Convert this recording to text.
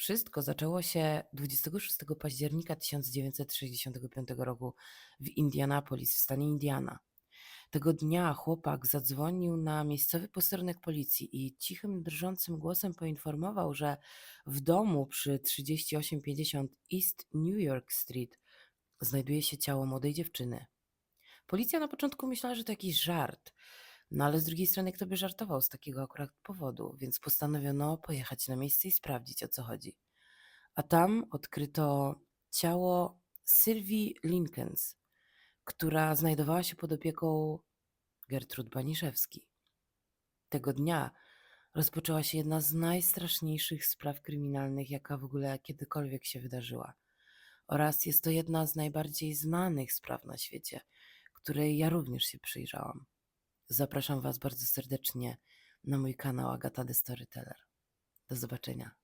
Wszystko zaczęło się 26 października 1965 roku w Indianapolis w stanie Indiana. Tego dnia chłopak zadzwonił na miejscowy posterunek policji i cichym, drżącym głosem poinformował, że w domu przy 3850 East New York Street znajduje się ciało młodej dziewczyny. Policja na początku myślała, że to jakiś żart, no ale z drugiej strony kto by żartował z takiego akurat powodu, więc postanowiono pojechać na miejsce i sprawdzić o co chodzi. A tam odkryto ciało Sylwii Linkens, która znajdowała się pod opieką Gertrud Baniszewski. Tego dnia rozpoczęła się jedna z najstraszniejszych spraw kryminalnych, jaka w ogóle kiedykolwiek się wydarzyła. Oraz jest to jedna z najbardziej znanych spraw na świecie, której ja również się przyjrzałam. Zapraszam Was bardzo serdecznie na mój kanał Agata The Storyteller. Do zobaczenia.